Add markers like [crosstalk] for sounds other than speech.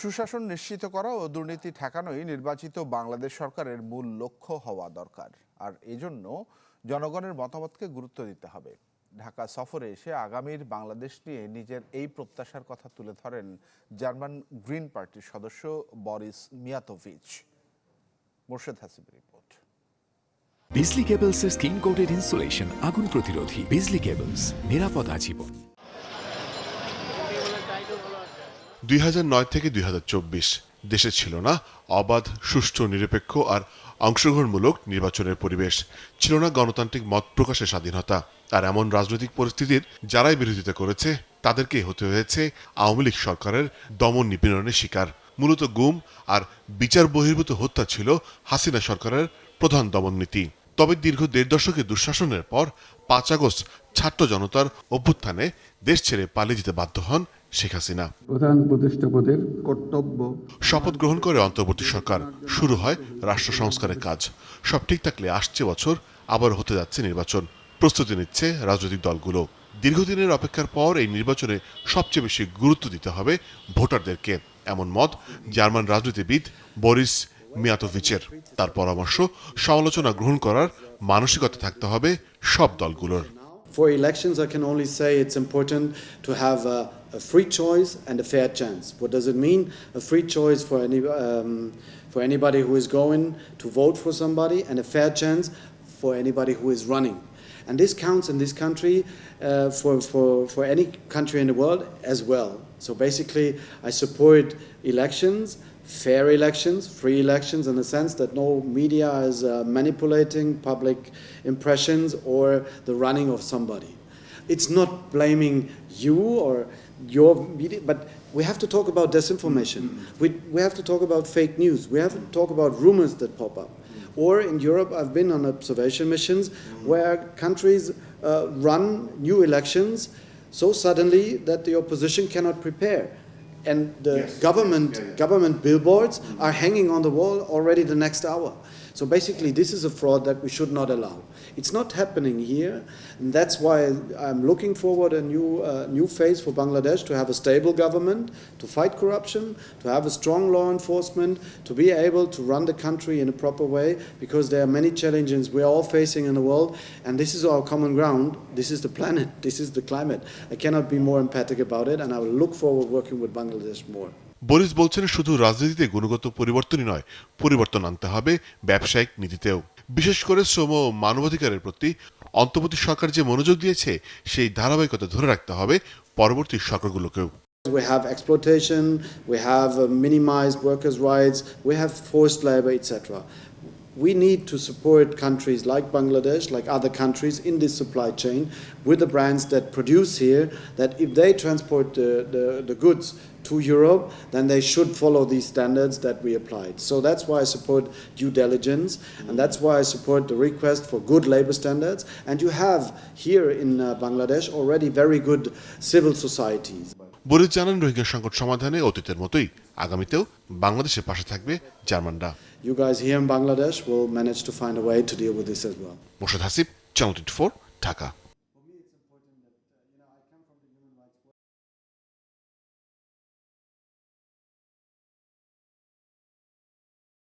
সুশাসন নিশ্চিত করা ও দুর্নীতি ঠেকানোই নির্বাচিত বাংলাদেশ সরকারের মূল লক্ষ্য হওয়া দরকার। আর এজন্য জনগণের মতামতকে গুরুত্ব দিতে হবে। ঢাকা সফরে এসে আগামীর বাংলাদেশ নিয়ে নিজের এই প্রত্যাশার কথা তুলে ধরেন জার্মান গ্রিন পার্টির সদস্য Boris Mijatovic. Morshed Hasib report. বিজলি কেবলসের স্কিন কোটেড ইনসুলেশন আগুন প্রতিরোধী বিজলি কেবলস, নিরাপদ আজীবন। দুই হাজার নয় থেকে দুই হাজার চব্বিশ। দেশে ছিল না অবাধ, সুষ্ঠু, নিরপেক্ষ আর অংশগ্রহণমূলক নির্বাচনের পরিবেশ। ছিল না গণতান্ত্রিক মত প্রকাশের স্বাধীনতা। আর এমন রাজনৈতিক পরিস্থিতির যারাই বিরোধিতা করেছে তাদেরকে হতে হয়েছে আওয়ামী লীগ সরকারের দমন নিপীড়নের শিকার। মূলত গুম আর বিচার বহির্ভূত হত্যা ছিল হাসিনা সরকারের প্রধান দমন নীতি। তবে দীর্ঘ দেড় দশকের দুঃশাসনের পর পাঁচ আগস্ট ছাত্র জনতার অভ্যুত্থানে দেশ ছেড়ে পালিয়ে যেতে বাধ্য হন শেখ হাসিনা। প্রধান উপদেষ্টা পদের কর্তব্য। শপথ গ্রহণ করে অন্তর্বর্তী সরকার। শুরু হয় রাষ্ট্র সংস্কারের কাজ। সব ঠিক থাকলে আসছে বছর আবার হতে যাচ্ছে নির্বাচন। প্রস্তুতি নিচ্ছে রাজনৈতিক দলগুলো। দীর্ঘদিনের অপেক্ষার পর এই নির্বাচনে সবচেয়ে বেশি গুরুত্ব দিতে হবে ভোটারদেরকে। এমন মত জার্মান রাজনীতিবিদ বরিস মিয়াতোভিচের। তার পরামর্শ সমালোচনা গ্রহণ করার মানসিকতা থাকতে হবে সব দলগুলোর। For elections, I can only say it's important to have a, a free choice and a fair chance. What does it mean? A free choice for any um, for anybody who is going to vote for somebody, and a fair chance for anybody who is running. And this counts in this country uh, for, for, for any country in the world as well. So basically, I support elections, fair elections, free elections, in the sense that no media is uh, manipulating public impressions or the running of somebody. It's not blaming you or your media, but we have to talk about disinformation. We, we have to talk about fake news. We have to talk about rumors that pop up. Or in Europe, I've been on observation missions where countries uh, run new elections so suddenly that the opposition cannot prepare. And the government, government billboards are hanging on the wall already the next hour. So basically, this is a fraud that we should not allow. It's not happening here, and that's why I'm looking forward a new uh, new phase for Bangladesh to have a stable government, to fight corruption, to have a strong law enforcement, to be able to run the country in a proper way, because there are many challenges we are all facing in the world, and this is our common ground. This is the planet. [laughs] This is the climate. I cannot be more emphatic about it, and I will look forward working with Bangladesh more. Boris বলছেন শুধু রাজনীতিতে গুণগত পরিবর্তনই নয় পরিবর্তন আনতে হবে ব্যবসায়িক নীতিতেও বিশেষ করে শ্রম ও মানবাধিকারের প্রতি অন্তর্বর্তী সরকার যে মনোযোগ দিয়েছে সেই ধারাবাহিকতা ধরে রাখতে হবে পরবর্তী সরকারগুলোকেও We have exploitation, we have uh, minimized workers' rights, we have forced labor, etc. We need to support countries like Bangladesh, like other countries in this supply chain, with the brands that produce here, that if they transport the, the, the goods to Europe, then they should follow these standards that we applied. So that's why I support due diligence, and that's why I support the request for good labor standards. And you have here in uh, Bangladesh already very good civil societies. Boris জানান রোহিঙ্গা সংকট সমাধানে অতীতের মতোই আগামীতেও বাংলাদেশের পাশে থাকবে জার্মানরা You guys here in Bangladesh will manage to find a way to deal with this as well. Morshed Hasib channel twenty Dhaka